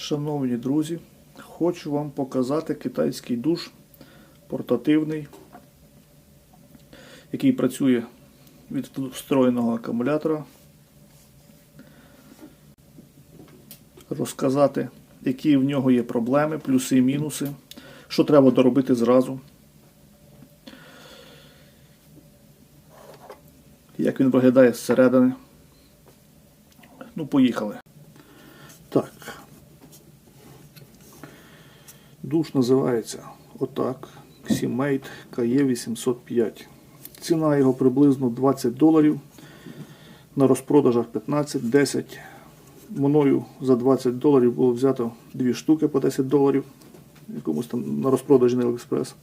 Шановні друзі, хочу вам показати китайський душ портативний, який працює від встроєного акумулятора. Розказати, які в нього є проблеми, плюси і мінуси, що треба доробити зразу. Як він виглядає зсередини. Ну, поїхали. Так. Душ називається отак. Ximate KE805. Ціна його приблизно 20 доларів. На розпродажах 15-10. Мною за 20 доларів було взято дві штуки по 10 доларів. Якомусь там на розпродажі на Aliexpress.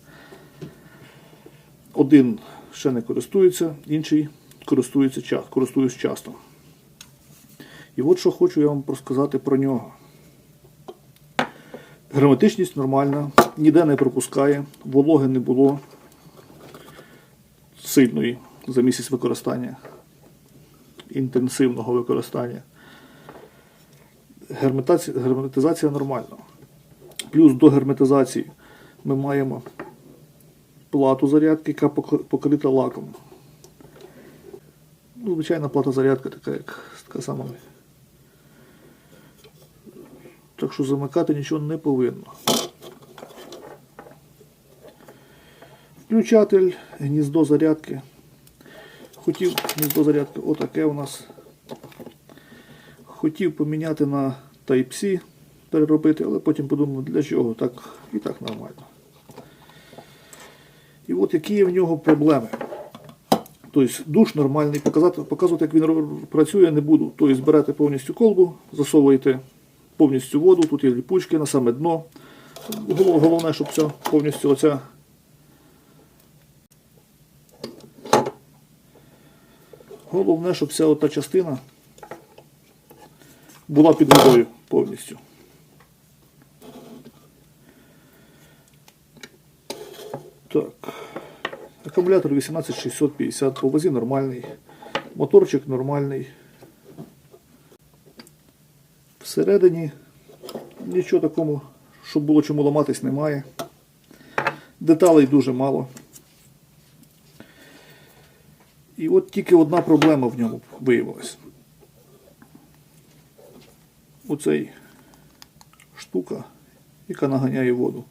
Один ще не користується, інший користується користуюсь часто. І от що хочу я вам розказати про нього. Герметичність нормальна, ніде не пропускає, вологи не було сильної за місяць використання, інтенсивного використання. Герметація, герметизація нормальна. Плюс до герметизації ми маємо плату зарядки, яка покрита лаком. Ну, звичайна плата зарядка така, як така сама. Так що замикати нічого не повинно. Включатель, гніздо зарядки. Хотів гніздо зарядки, отаке у нас. Хотів поміняти на Type-C, переробити, але потім подумав, для чого, так і так нормально. І от які в нього проблеми. Тобто душ нормальний, показати, показувати, як він працює, не буду. Тобто берете повністю колбу, засовуєте повністю воду, тут є ліпучки на саме дно. Головне, щоб ця повністю оця. Головне, щоб вся ота частина була під водою повністю. Так. Акумулятор 18650 по вазі нормальний. Моторчик нормальний. Всередині нічого такому, щоб було чому ламатись, немає. Деталей дуже мало. І от тільки одна проблема в ньому виявилась. Оцей штука, яка наганяє воду,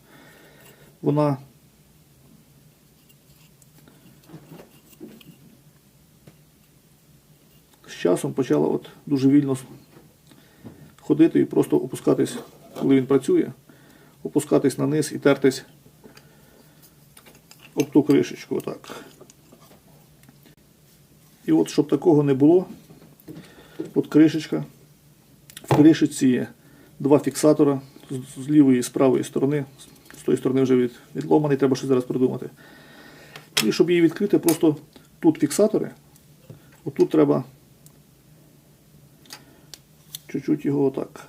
вона з часом почала от дуже вільно ходити і просто опускатись, коли він працює, опускатись на низ і тертись об ту кришечку. Отак. І от, щоб такого не було, от кришечка. В кришечці є два фіксатора з- лівої і з правої сторони. З тої сторони вже від, відломаний, треба щось зараз придумати. І щоб її відкрити, просто тут фіксатори. Отут треба чуть-чуть його отак.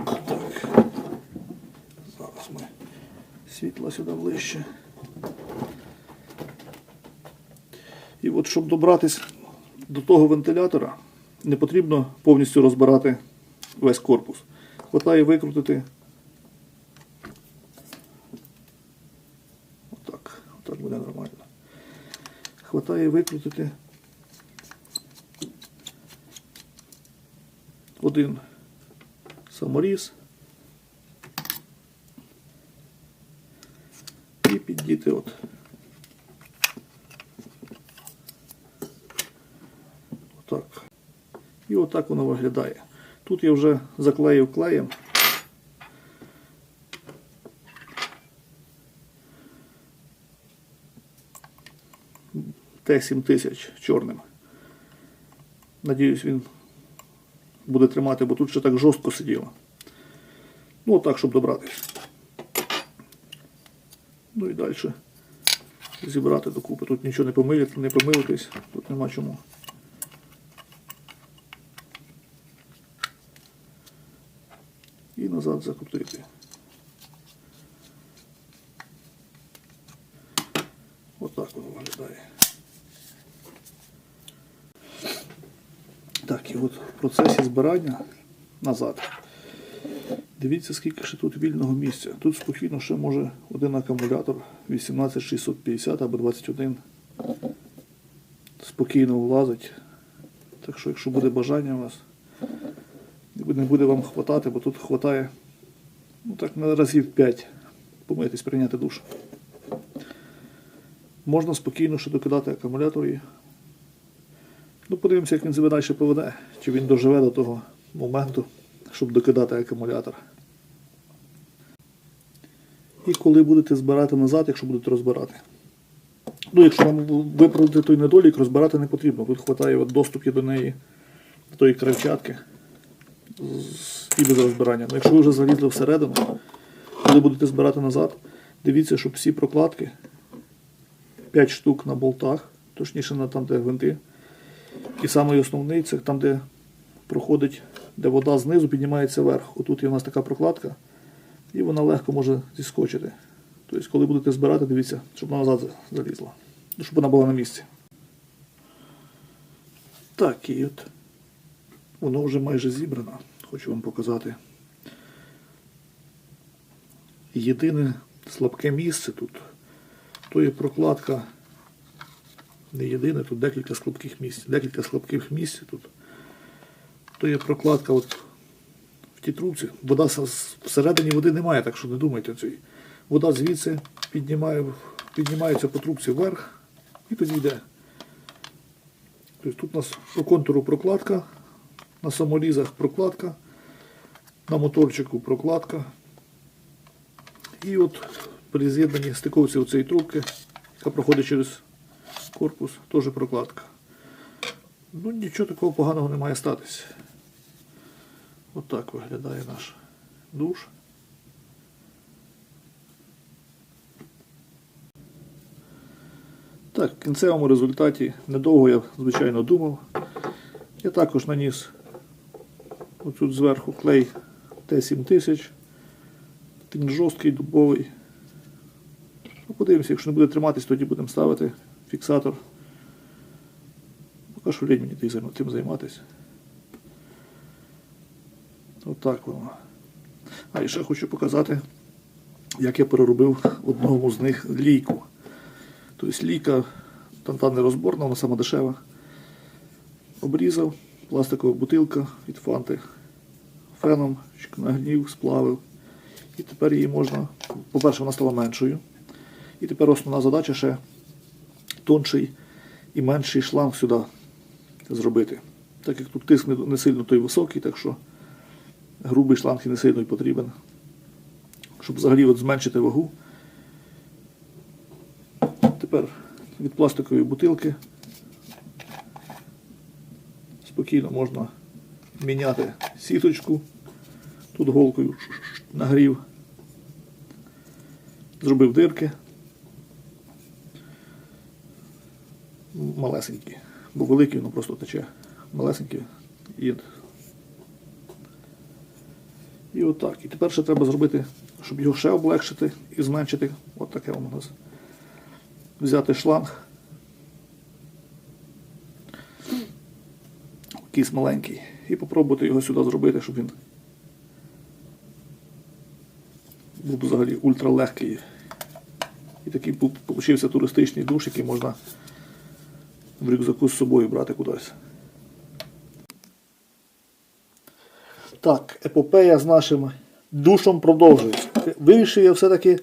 Так. Зараз ми світло сюди ближче. І от щоб добратись до того вентилятора, не потрібно повністю розбирати весь корпус. Хватає викрутити. Отак. Отак буде нормально. Хватає викрутити один саморіз і піддіти от. Отак. І отак воно виглядає. Тут я вже заклеїв клеєм. Т-7000 чорним. Надіюсь, він буде тримати, бо тут ще так жорстко сиділо. Ну, отак, щоб добратися. Ну і далі зібрати докупи. Тут нічого не помилити, не помилитись, тут нема чому. І назад закрутити. Отак воно виглядає. Так, і от в процесі збирання назад. Дивіться, скільки ще тут вільного місця. Тут спокійно ще може один акумулятор 18650 або 21 спокійно влазить. Так що, якщо буде бажання у вас, не буде вам хватати, бо тут хватає ну так на разів 5 помитись, прийняти душ. Можна спокійно ще докидати акумулятор і ну, подивимося, як він себе далі поведе, чи він доживе до того моменту, щоб докидати акумулятор. І коли будете збирати назад, якщо будете розбирати. Ну, якщо вам виправити той недолік, розбирати не потрібно. Тут вистачає от доступ до неї, до тої кривчатки з- і без розбирання. Ну, якщо ви вже залізли всередину, коли будете збирати назад, дивіться, щоб всі прокладки 5 штук на болтах, точніше на там, де гвинти. І самий основний це там, де проходить, де вода знизу піднімається вверх. Отут є у нас така прокладка, і вона легко може зіскочити. Тобто, коли будете збирати, дивіться, щоб вона назад залізла. Щоб вона була на місці. Так, і от воно вже майже зібрано. Хочу вам показати. Єдине слабке місце тут, то є прокладка. Не єдине, тут декілька слабких місць. Декілька слабких місць тут. То є прокладка от в тій трубці. Вода всередині води немає, так що не думайте. Вода звідси піднімає, піднімається по трубці вверх і тоді йде. Тобто тут у нас по контуру прокладка, на саморізах прокладка, на моторчику прокладка. І от при з'єднанні стиковці цієї трубки, яка проходить через корпус, теж прокладка. Ну нічого такого поганого не має статись. Отак виглядає наш душ. Так, в кінцевому результаті недовго я, звичайно, думав. Я також наніс отут зверху клей Т7000. Він жорсткий, дубовий. Ну, подивимося, якщо не буде триматись, тоді будемо ставити фіксатор. Поки що лінь мені тим займ- тим займатися. Отак воно. А ще хочу показати, як я переробив одному з них лійку. Тобто лійка там та не розборна, вона сама дешева. Обрізав, пластикова бутилка від фанти. Феном нагнів, сплавив. І тепер її можна, по-перше, вона стала меншою. І тепер основна задача ще тонший і менший шланг сюди зробити. Так як тут тиск не, сильно той високий, так що грубий шланг і не сильно й потрібен. Щоб взагалі от зменшити вагу. Тепер від пластикової бутилки спокійно можна міняти сіточку. Тут голкою нагрів. Зробив дирки. Малесенькі. Бо великі воно просто тече. Малесенькі. І, і отак. І тепер ще треба зробити, щоб його ще облегшити і зменшити. От таке воно у нас. Взяти шланг. Якийсь маленький. І попробувати його сюди зробити, щоб він був взагалі ультралегкий. І такий був- получився туристичний душ, який можна в рюкзаку з собою брати кудись. Так, епопея з нашим душом продовжується. Вирішив я все-таки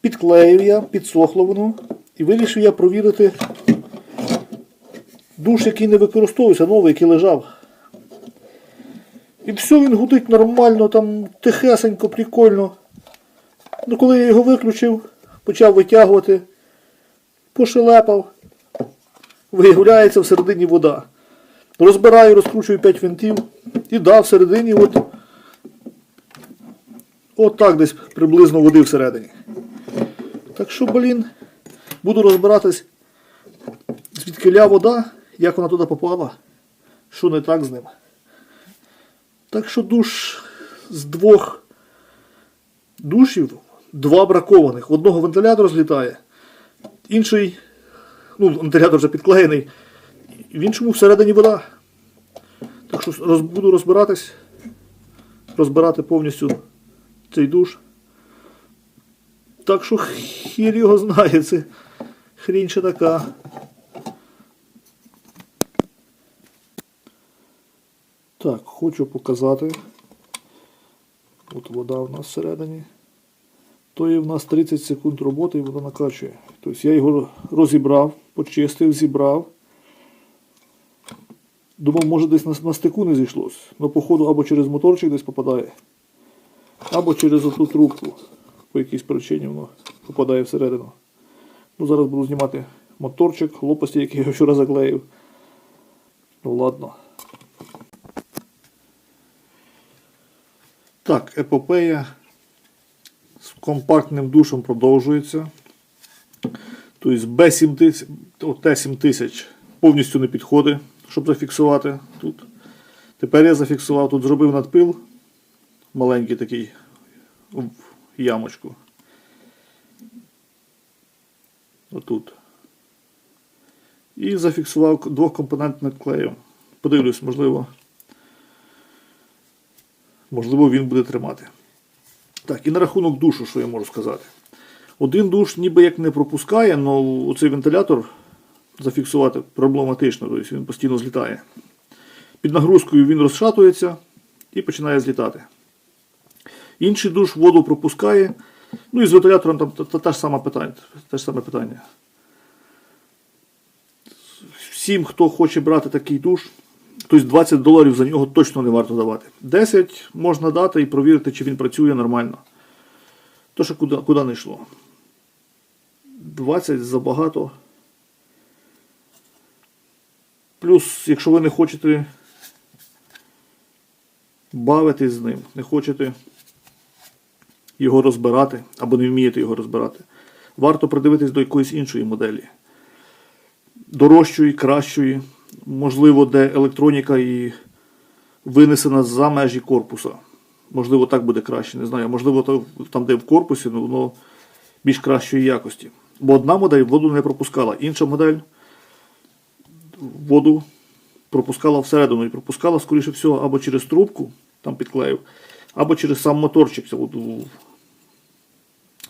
підклеїв я, підсохло воно. І вирішив я провірити душ, який не використовується, новий, який лежав. І все, він гудить нормально, там тихесенько, прикольно. Ну, коли я його виключив, почав витягувати, пошелепав, виявляється всередині вода. Розбираю, розкручую 5 винтів і да, всередині от, от так десь приблизно води всередині. Так що, блін, буду розбиратись, звідкиля вода, як вона туди попала, що не так з ним. Так що душ з двох душів, два бракованих. Одного вентилятор злітає, інший, ну, вентилятор вже підклеєний, в іншому всередині вода. Так що роз, буду розбиратись, розбирати повністю цей душ. Так що хір його знає, це хрінь ще така. Так, хочу показати. От вода в нас всередині. То є в нас 30 секунд роботи і вода накачує. Тобто я його розібрав, почистив, зібрав. Думав, може десь на, на стику не зійшлось. Но походу або через моторчик десь попадає, або через оту трубку. По якійсь причині воно попадає всередину. Ну, зараз буду знімати моторчик, лопасті, які я вчора заклеїв. Ну ладно. Так, епопея з компактним душем продовжується. Тобто B7000, о, Т7000 повністю не підходить, щоб зафіксувати тут. Тепер я зафіксував, тут зробив надпил маленький такий в ямочку. Отут. І зафіксував двохкомпонентним клеєм. Подивлюсь, можливо. Можливо, він буде тримати. Так, і на рахунок душу, що я можу сказати. Один душ ніби як не пропускає, але оцей вентилятор зафіксувати проблематично, тобто він постійно злітає. Під нагрузкою він розшатується і починає злітати. Інший душ воду пропускає. Ну і з вентилятором там та, та, ж сама питання, те ж саме питання. Всім, хто хоче брати такий душ, тобто 20 доларів за нього точно не варто давати. 10 можна дати і провірити, чи він працює нормально. То, що куди, куди не йшло. 20 забагато. Плюс, якщо ви не хочете бавитись з ним, не хочете його розбирати або не вмієте його розбирати, варто придивитись до якоїсь іншої моделі. Дорожчої, кращої, можливо, де електроніка і винесена за межі корпуса. Можливо, так буде краще, не знаю. Можливо, там, де в корпусі, ну, воно більш кращої якості. Бо одна модель воду не пропускала, інша модель воду пропускала всередину і пропускала, скоріше всього, або через трубку, там підклеїв, або через сам моторчик.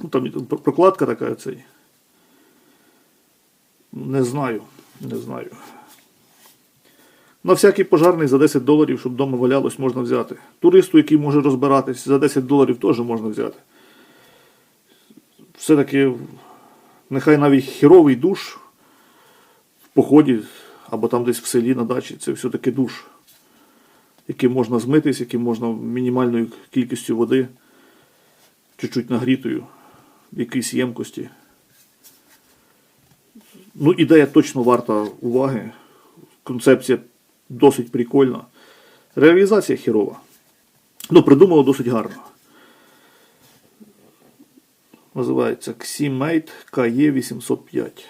Ну, там прокладка така цей. Не знаю, не знаю. На всякий пожарний за 10 доларів, щоб вдома валялось, можна взяти. Туристу, який може розбиратись, за 10 доларів теж можна взяти. Все-таки, нехай навіть хіровий душ в поході або там десь в селі на дачі, це все-таки душ, яким можна змитись, яким можна мінімальною кількістю води, чуть-чуть нагрітою, в якійсь ємкості. Ну, ідея точно варта уваги. Концепція досить прикольна. Реалізація хірова. Ну, придумало досить гарно. Називається Ximate KE805.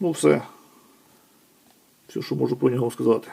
Ну, все. Все, що можу про нього сказати.